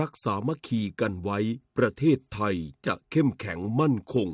รักสามัคคีกันไว้ประเทศไทยจะเข้มแข็งมั่นคง